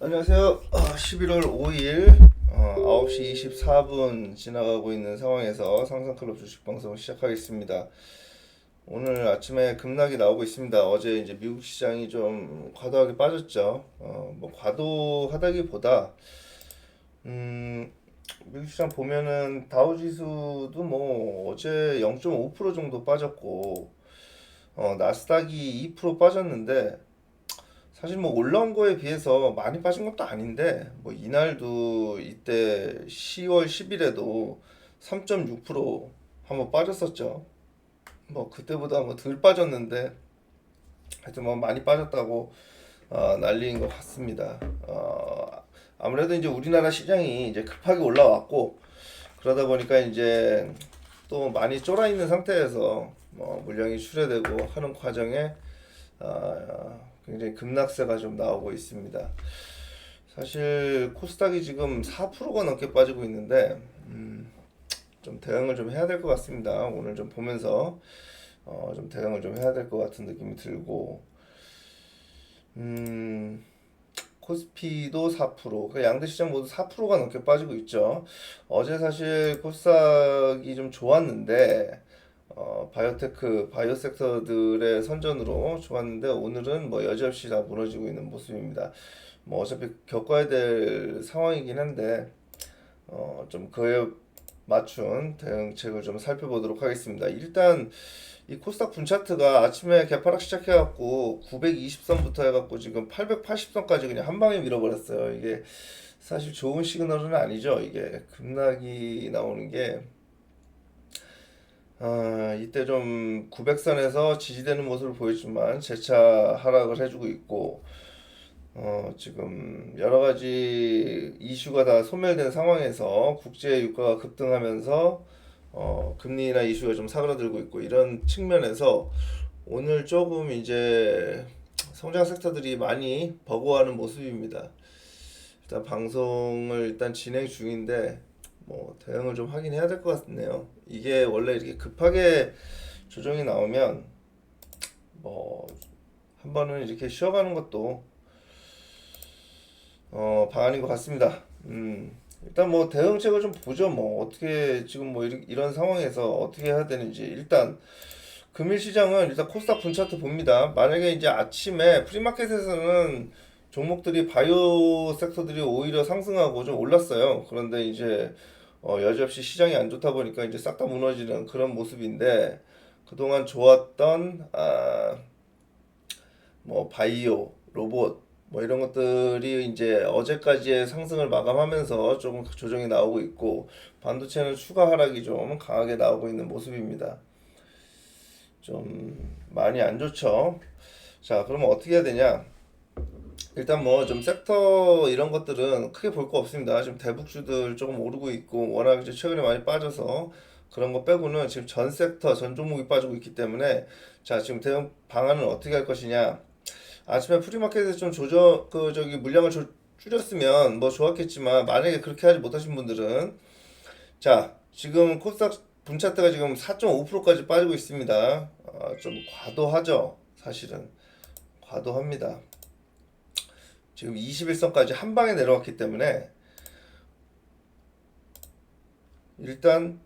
안녕하세요. 어, 11월 5일 어, 9시 24분 지나가고 있는 상황에서 상상클럽 주식 방송 시작하겠습니다. 오늘 아침에 급락이 나오고 있습니다. 어제 이제 미국 시장이 좀 과도하게 빠졌죠. 어, 뭐 과도하다기보다 음, 미국 시장 보면은 다우 지수도 뭐 어제 0.5% 정도 빠졌고 어, 나스닥이 2% 빠졌는데 사실 뭐 올라온 거에 비해서 많이 빠진 것도 아닌데 뭐 이날도 이때 10월 10일에도 3.6% 한번 빠졌었죠. 뭐 그때보다 뭐 덜 빠졌는데 하여튼 뭐 많이 빠졌다고 어, 난리인 것 같습니다. 어, 아무래도 이제 우리나라 시장이 이제 급하게 올라왔고 그러다 보니까 이제 또 많이 쫄아 있는 상태에서 뭐 물량이 출회되고 하는 과정에 아, 굉장히 급락세가 좀 나오고 있습니다. 사실 코스닥이 지금 4%가 넘게 빠지고 있는데 음, 좀 대응을 좀 해야 될 것 같습니다. 오늘 좀 보면서 어, 좀 대응을 좀 해야 될 것 같은 느낌이 들고 음, 코스피도 4%, 그러니까 양대 시장 모두 4%가 넘게 빠지고 있죠. 어제 사실 코스닥이 좀 좋았는데 어, 바이오테크, 바이오 섹터들의 선전으로 좋았는데 오늘은 뭐 여지없이 다 무너지고 있는 모습입니다. 뭐 어차피 겪어야 될 상황이긴 한데 어, 좀 그에 맞춘 대응책을 좀 살펴보도록 하겠습니다. 일단 이 코스닥 분차트가 아침에 개파락 시작해갖고 920선부터 해갖고 지금 880선까지 그냥 한 방에 밀어버렸어요. 이게 사실 좋은 시그널은 아니죠. 이게 급락이 나오는 게 아, 이때 좀 900선에서 지지되는 모습을 보였지만 재차 하락을 해주고 있고 어, 지금 여러 가지 이슈가 다 소멸된 상황에서 국제 유가가 급등하면서 어, 금리나 이슈가 좀 사그라들고 있고 이런 측면에서 오늘 조금 이제 성장 섹터들이 많이 버거워하는 모습입니다. 일단 방송을 일단 진행 중인데 뭐 대응을 좀 하긴 해야 될 것 같네요. 이게 원래 이렇게 급하게 조정이 나오면 뭐 한 번은 이렇게 쉬어가는 것도 어 방안인 것 같습니다. 음 일단 뭐 대응책을 좀 보죠. 뭐 어떻게 지금 뭐 이런, 상황에서 어떻게 해야 되는지 일단 금일 시장은 일단 코스닥 분차트 봅니다. 만약에 이제 아침에 프리마켓에서는 종목들이 바이오 섹터들이 오히려 상승하고 좀 올랐어요. 그런데 이제 어, 여지없이 시장이 안 좋다 보니까 이제 싹 다 무너지는 그런 모습인데 그동안 좋았던 아, 뭐 바이오, 로봇 뭐 이런 것들이 이제 어제까지의 상승을 마감하면서 조금 조정이 나오고 있고 반도체는 추가 하락이 좀 강하게 나오고 있는 모습입니다. 좀 많이 안 좋죠. 자, 그러면 어떻게 해야 되냐? 일단 뭐 좀 섹터 이런 것들은 크게 볼 거 없습니다. 지금 대북주들 조금 오르고 있고 워낙 이제 최근에 많이 빠져서 그런 거 빼고는 지금 전 섹터 전 종목이 빠지고 있기 때문에 자 지금 대응 방안은 어떻게 할 것이냐? 아침에 프리마켓에서 좀 조정 그 저기 물량을 조, 줄였으면 뭐 좋았겠지만 만약에 그렇게 하지 못하신 분들은 자 지금 코스닥 분차트가 지금 4.5%까지 빠지고 있습니다. 아, 좀 과도하죠 사실은 과도합니다. 지금 21선까지 한 방에 내려왔기 때문에 일단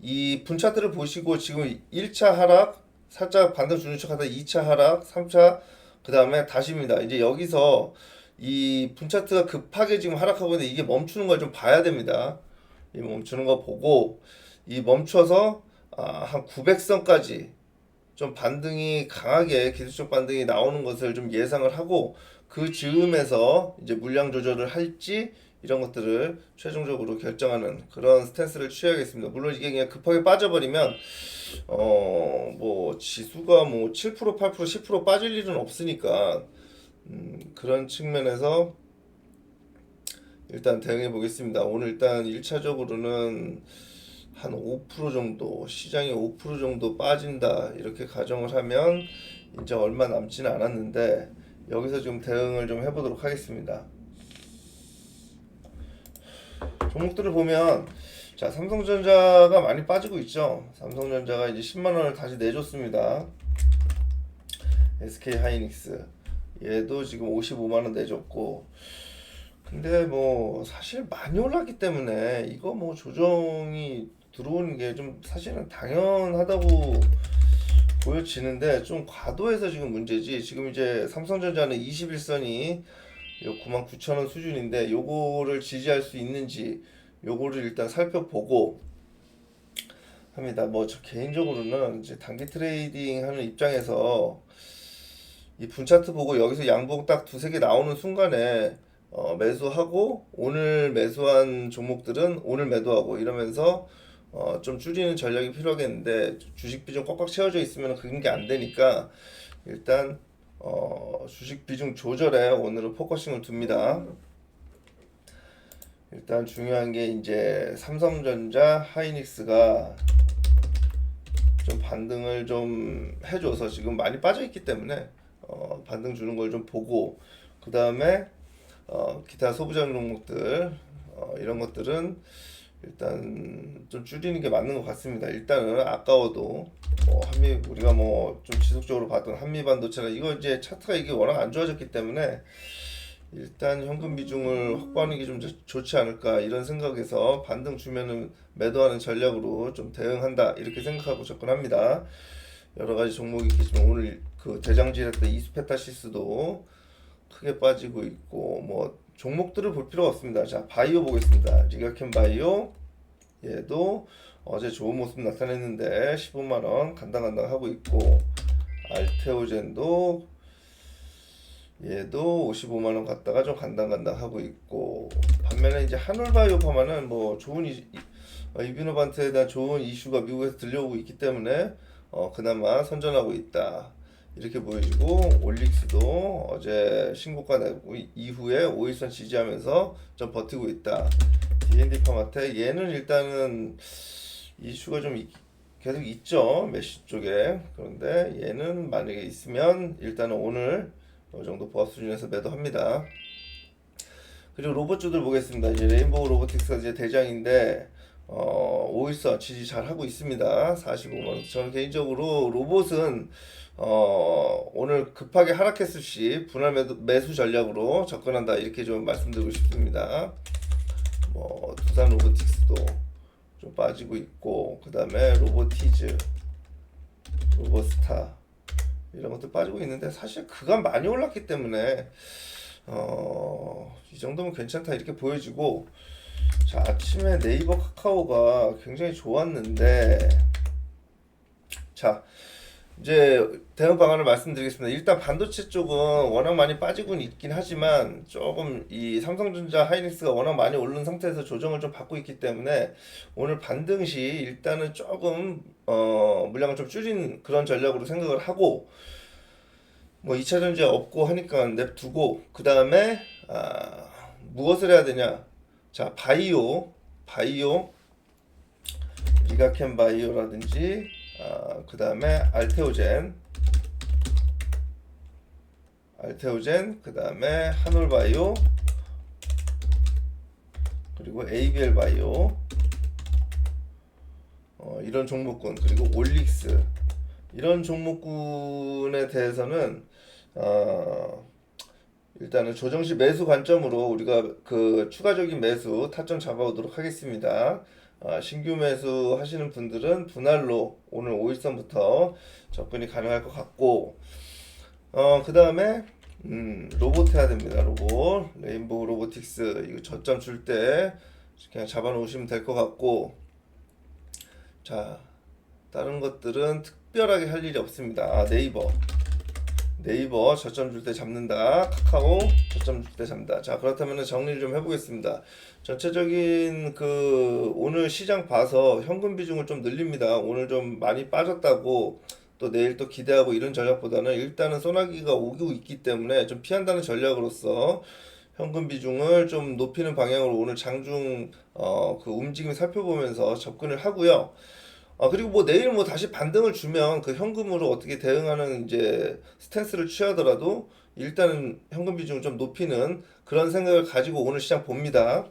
이 분차트를 보시고 지금 1차 하락 살짝 반등 주는 척 하다 2차 하락 3차 그 다음에 다시입니다. 이제 여기서 이 분차트가 급하게 지금 하락하고 있는데 이게 멈추는 걸 좀 봐야 됩니다. 이 멈추는 거 보고 이 멈춰서 아, 한 900선까지 좀 반등이 강하게 기술적 반등이 나오는 것을 좀 예상을 하고 그 즈음에서 이제 물량 조절을 할지 이런 것들을 최종적으로 결정하는 그런 스탠스를 취해야겠습니다. 물론 이게 그냥 급하게 빠져버리면 어 뭐 지수가 뭐 7% 8% 10% 빠질 일은 없으니까 음, 그런 측면에서 일단 대응해 보겠습니다. 오늘 일단 1차적으로는 한 5% 정도 시장이 5% 정도 빠진다 이렇게 가정을 하면 이제 얼마 남지는 않았는데 여기서 지금 대응을 좀 해보도록 하겠습니다. 종목들을 보면 자 삼성전자가 많이 빠지고 있죠. 삼성전자가 이제 10만 원을 다시 내줬습니다. SK 하이닉스 얘도 지금 55만 원 내줬고 근데 뭐 사실 많이 올랐기 때문에 이거 뭐 조정이 들어오는 게 좀 사실은 당연하다고 보여지는데 좀 과도해서 지금 문제지. 지금 이제 삼성전자는 21선이 99,000원 수준인데 요거를 지지할 수 있는지 요거를 일단 살펴보고 합니다. 뭐 저 개인적으로는 이제 단기 트레이딩 하는 입장에서 이 분차트 보고 여기서 양봉 딱 두세 개 나오는 순간에 어, 매수하고 오늘 매수한 종목들은 오늘 매도하고 이러면서 어, 좀 줄이는 전략이 필요하겠는데 주식 비중 꽉꽉 채워져 있으면 그런 게 안 되니까 일단 어, 주식 비중 조절에 오늘은 포커싱을 둡니다. 일단 중요한 게 이제 삼성전자, 하이닉스가 좀 반등을 좀 해줘서 지금 많이 빠져 있기 때문에 어, 반등 주는 걸 좀 보고 그 다음에 어, 기타 소부장 종목들 어, 이런 것들은 일단 좀 줄이는 게 맞는 것 같습니다. 일단은 아까워도 뭐 한미 우리가 뭐 좀 지속적으로 봤던 한미 반도체나 이거 이제 차트가 이게 워낙 안 좋아졌기 때문에 일단 현금 비중을 확보하는 게 좀 좋지 않을까 이런 생각에서 반등 주면은 매도하는 전략으로 좀 대응한다 이렇게 생각하고 접근합니다. 여러 가지 종목이 있겠지만 오늘 그 대장질했던 이스페타시스도 크게 빠지고 있고 뭐 종목들을 볼 필요가 없습니다. 자 바이오 보겠습니다. 리가켄 바이오 얘도 어제 좋은 모습 나타냈는데 15만 원 간당간당 하고 있고 알테오젠도 얘도 55만 원 갔다가 좀 간당간당 하고 있고 반면에 이제 한올바이오 파마는 뭐 좋은 이, 이- 어, 이비노반트에 대한 좋은 이슈가 미국에서 들려오고 있기 때문에 어, 그나마 선전하고 있다. 이렇게 보여지고 올릭스도 어제 신고가 이- 이후에 5일선 지지하면서 좀 버티고 있다. D&D 파마테 얘는 일단은 이슈가 좀 있- 계속 있죠 메시 쪽에 그런데 얘는 만약에 있으면 일단은 오늘 어느 정도 보합 수준에서 매도합니다. 그리고 로봇주들 보겠습니다. 이제 레인보우 로보틱스가 이제 대장인데 어, 5일선 지지 잘 하고 있습니다. 45만 원. 저는 개인적으로 로봇은 어, 오늘 급하게 하락했을 시 분할 매도, 매수 전략으로 접근한다 이렇게 좀 말씀드리고 싶습니다. 뭐 두산 로보틱스도 좀 빠지고 있고 그 다음에 로보티즈, 로보스타 이런 것들 빠지고 있는데 사실 그간 많이 올랐기 때문에 어, 이 정도면 괜찮다 이렇게 보여지고 자 아침에 네이버 카카오가 굉장히 좋았는데 자 이제 대응 방안을 말씀드리겠습니다. 일단 반도체 쪽은 워낙 많이 빠지고 있긴 하지만 조금 이 삼성전자 하이닉스가 워낙 많이 오른 상태에서 조정을 좀 받고 있기 때문에 오늘 반등 시 일단은 조금 어 물량을 좀 줄인 그런 전략으로 생각을 하고 뭐 2차 전지 없고 하니까 냅두고 그 다음에 아, 무엇을 해야 되냐 자 바이오 바이오 리가켄 바이오라든지 아, 그 다음에 알테오젠. 알테오젠 그 다음에 한올바이오. 그리고 ABL 바이오. 어, 이런 종목군. 그리고 올릭스. 이런 종목군에 대해서는 어, 일단은 조정시 매수 관점으로 우리가 그 추가적인 매수 타점 잡아오도록 하겠습니다. 아, 신규 매수 하시는 분들은 분할로 오늘 5일선부터 접근이 가능할 것 같고 어, 그 다음에 음, 로봇 해야 됩니다. 로봇 레인보우 로보틱스 이거 저점 줄 때 그냥 잡아 놓으시면 될 것 같고 자 다른 것들은 특별하게 할 일이 없습니다. 아, 네이버 네이버 저점 줄 때 잡는다. 카카오 저점 줄 때 잡는다. 자, 그렇다면 정리를 좀 해보겠습니다. 전체적인 그 오늘 시장 봐서 현금 비중을 좀 늘립니다. 오늘 좀 많이 빠졌다고 또 내일 또 기대하고 이런 전략보다는 일단은 소나기가 오고 있기 때문에 좀 피한다는 전략으로서 현금 비중을 좀 높이는 방향으로 오늘 장중 어, 그 움직임 살펴보면서 접근을 하고요. 아, 그리고 뭐 내일 뭐 다시 반등을 주면 그 현금으로 어떻게 대응하는 이제 스탠스를 취하더라도 일단은 현금 비중을 좀 높이는 그런 생각을 가지고 오늘 시장 봅니다.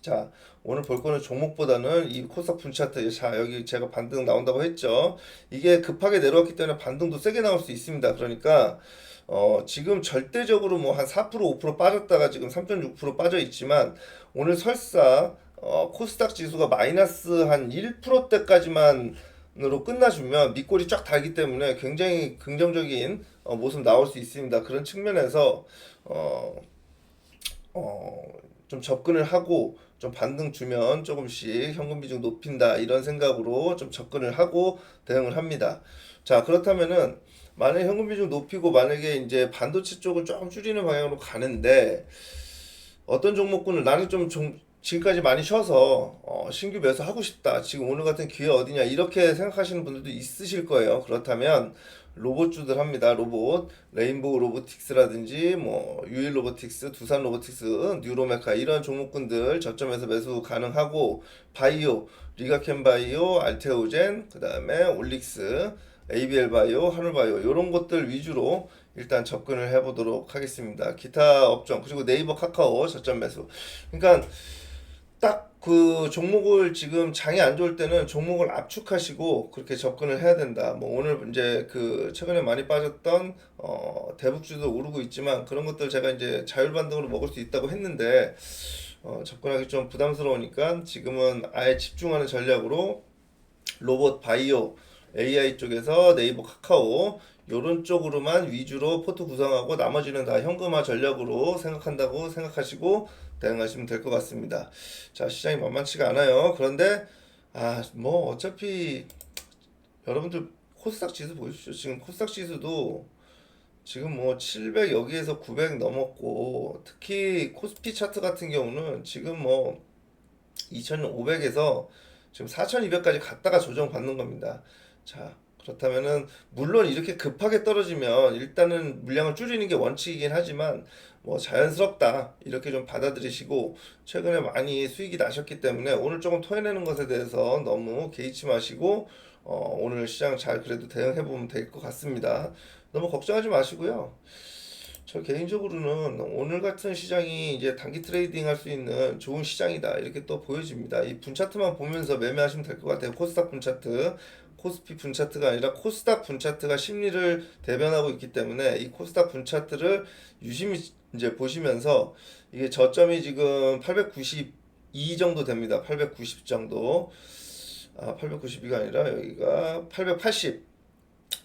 자, 오늘 볼 거는 종목보다는 이 코스닥 분차트. 자, 여기 제가 반등 나온다고 했죠. 이게 급하게 내려왔기 때문에 반등도 세게 나올 수 있습니다. 그러니까 어, 지금 절대적으로 뭐 한 4% 5% 빠졌다가 지금 3.6% 빠져 있지만 오늘 설사 어, 코스닥 지수가 마이너스 한 1%대까지만으로 끝나주면 밑골이 쫙 달기 때문에 굉장히 긍정적인 어, 모습 나올 수 있습니다. 그런 측면에서 어, 어, 좀 접근을 하고 좀 반등 주면 조금씩 현금 비중 높인다 이런 생각으로 좀 접근을 하고 대응을 합니다. 자, 그렇다면은 만약에 현금 비중 높이고 만약에 이제 반도체 쪽을 조금 줄이는 방향으로 가는데 어떤 종목군을 나는 좀 종- 지금까지 많이 쉬어서 어, 신규 매수 하고 싶다. 지금 오늘 같은 기회 어디냐 이렇게 생각하시는 분들도 있으실 거예요. 그렇다면 로봇주들 합니다. 로봇 레인보우 로보틱스라든지 뭐 유일 로보틱스, 두산 로보틱스, 뉴로메카 이런 종목군들 저점에서 매수 가능하고 바이오, 리가켄 바이오, 알테오젠, 그다음에 올릭스, ABL 바이오, 하늘 바이오 이런 것들 위주로 일단 접근을 해보도록 하겠습니다. 기타 업종 그리고 네이버 카카오 저점 매수. 그러니까 딱 그 종목을 지금 장이 안 좋을 때는 종목을 압축하시고 그렇게 접근을 해야 된다. 뭐 오늘 이제 그 최근에 많이 빠졌던 어 대북주도 오르고 있지만 그런 것들 제가 이제 자율 반등으로 먹을 수 있다고 했는데 어 접근하기 좀 부담스러우니까 지금은 아예 집중하는 전략으로 로봇 바이오 AI 쪽에서 네이버 카카오 요런 쪽으로만 위주로 포트 구성하고 나머지는 다 현금화 전략으로 생각한다고 생각하시고 대응하시면 될 것 같습니다. 자, 시장이 만만치가 않아요. 그런데 아, 뭐 어차피 여러분들 코스닥 지수 보십시오. 지금 코스닥 지수도 지금 뭐 700 여기에서 900 넘었고 특히 코스피 차트 같은 경우는 지금 뭐 2500에서 지금 4200까지 갔다가 조정받는 겁니다. 자, 그렇다면은 물론 이렇게 급하게 떨어지면 일단은 물량을 줄이는 게 원칙이긴 하지만 뭐 자연스럽다 이렇게 좀 받아들이시고 최근에 많이 수익이 나셨기 때문에 오늘 조금 토해내는 것에 대해서 너무 개의치 마시고 어, 오늘 시장 잘 그래도 대응해 보면 될 것 같습니다. 너무 걱정하지 마시고요. 저 개인적으로는 오늘 같은 시장이 이제 단기 트레이딩 할 수 있는 좋은 시장이다. 이렇게 또 보여집니다. 이 분차트만 보면서 매매하시면 될 것 같아요. 코스닥 분차트, 코스피 분차트가 아니라 코스닥 분차트가 심리를 대변하고 있기 때문에 이 코스닥 분차트를 유심히 이제 보시면서 이게 저점이 지금 892 정도 됩니다. 890 정도. 아, 892가 아니라 여기가 880.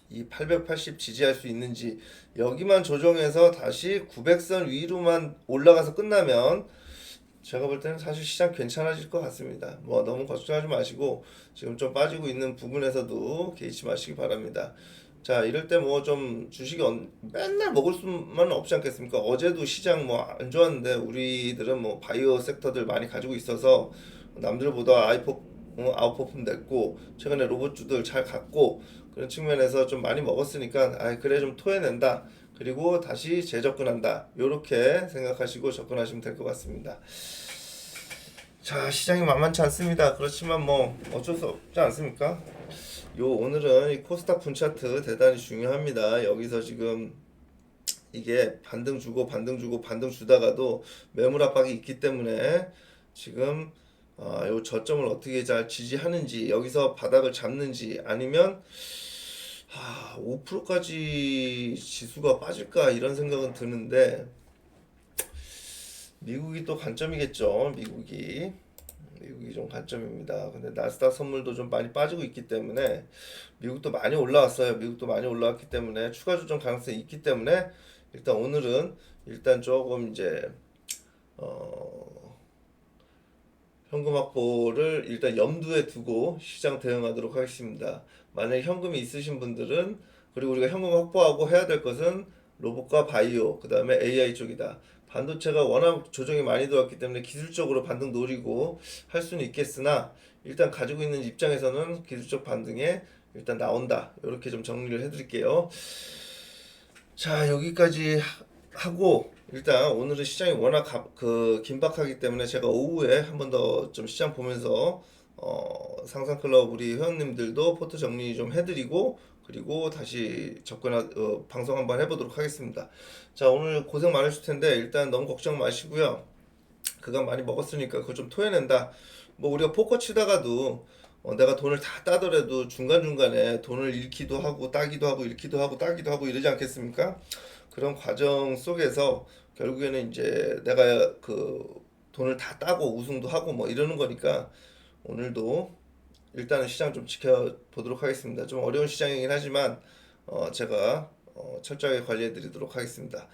이 880 지지할 수 있는지 여기만 조정해서 다시 900선 위로만 올라가서 끝나면 제가 볼 때는 사실 시장 괜찮아질 것 같습니다. 뭐 너무 걱정하지 마시고 지금 좀 빠지고 있는 부분에서도 개의치 마시기 바랍니다. 자, 이럴 때 뭐 좀 주식이 언- 맨날 먹을 수만 없지 않겠습니까? 어제도 시장 뭐 안 좋았는데 우리들은 뭐 바이오 섹터들 많이 가지고 있어서 남들보다 아이포 어, 아웃퍼폼 냈고 최근에 로봇주들 잘 갔고 그런 측면에서 좀 많이 먹었으니까 아 그래 좀 토해낸다 그리고 다시 재접근한다 요렇게 생각하시고 접근하시면 될 것 같습니다. 자 시장이 만만치 않습니다. 그렇지만 뭐 어쩔 수 없지 않습니까? 요 오늘은 이 코스닥 분차트 대단히 중요합니다. 여기서 지금 이게 반등 주고 반등 주고 반등 주다가도 매물 압박이 있기 때문에 지금 아, 요 저점을 어떻게 잘 지지하는지 여기서 바닥을 잡는지 아니면 아, 5%까지 지수가 빠질까 이런 생각은 드는데 미국이 또 관점이겠죠. 미국이 미국이 좀 관점입니다. 근데 나스닥 선물도 좀 많이 빠지고 있기 때문에 미국도 많이 올라왔어요. 미국도 많이 올라왔기 때문에 추가 조정 가능성이 있기 때문에 일단 오늘은 일단 조금 이제 어 현금 확보를 일단 염두에 두고 시장 대응하도록 하겠습니다. 만약 현금이 있으신 분들은 그리고 우리가 현금 확보하고 해야 될 것은 로봇과 바이오, 그 다음에 AI 쪽이다. 반도체가 워낙 조정이 많이 들어왔기 때문에 기술적으로 반등 노리고 할 수는 있겠으나 일단 가지고 있는 입장에서는 기술적 반등에 일단 나온다. 이렇게 좀 정리를 해드릴게요. 자 여기까지 하- 하고 일단 오늘은 시장이 워낙 가- 그 긴박하기 때문에 제가 오후에 한 번 더 좀 시장 보면서 어, 상상클럽 우리 회원님들도 포트 정리 좀 해드리고 그리고 다시 접근하 어, 방송 한번 해보도록 하겠습니다. 자 오늘 고생 많으실 텐데 일단 너무 걱정 마시고요. 그간 많이 먹었으니까 그거 좀 토해낸다. 뭐 우리가 포커 치다가도 어, 내가 돈을 다 따더라도 중간중간에 돈을 잃기도 하고 따기도 하고 잃기도 하고 따기도 하고 이러지 않겠습니까? 그런 과정 속에서 결국에는 이제 내가 그 돈을 다 따고 우승도 하고 뭐 이러는 거니까 오늘도 일단은 시장 좀 지켜보도록 하겠습니다. 좀 어려운 시장이긴 하지만 어 제가 어 철저하게 관리해 드리도록 하겠습니다.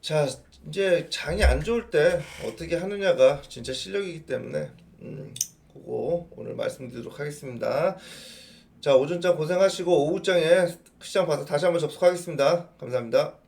자, 이제 장이 안 좋을 때 어떻게 하느냐가 진짜 실력이기 때문에 음, 그거 오늘 말씀드리도록 하겠습니다. 자, 오전장 고생하시고 오후장에 시장 봐서 다시 한번 접속하겠습니다. 감사합니다.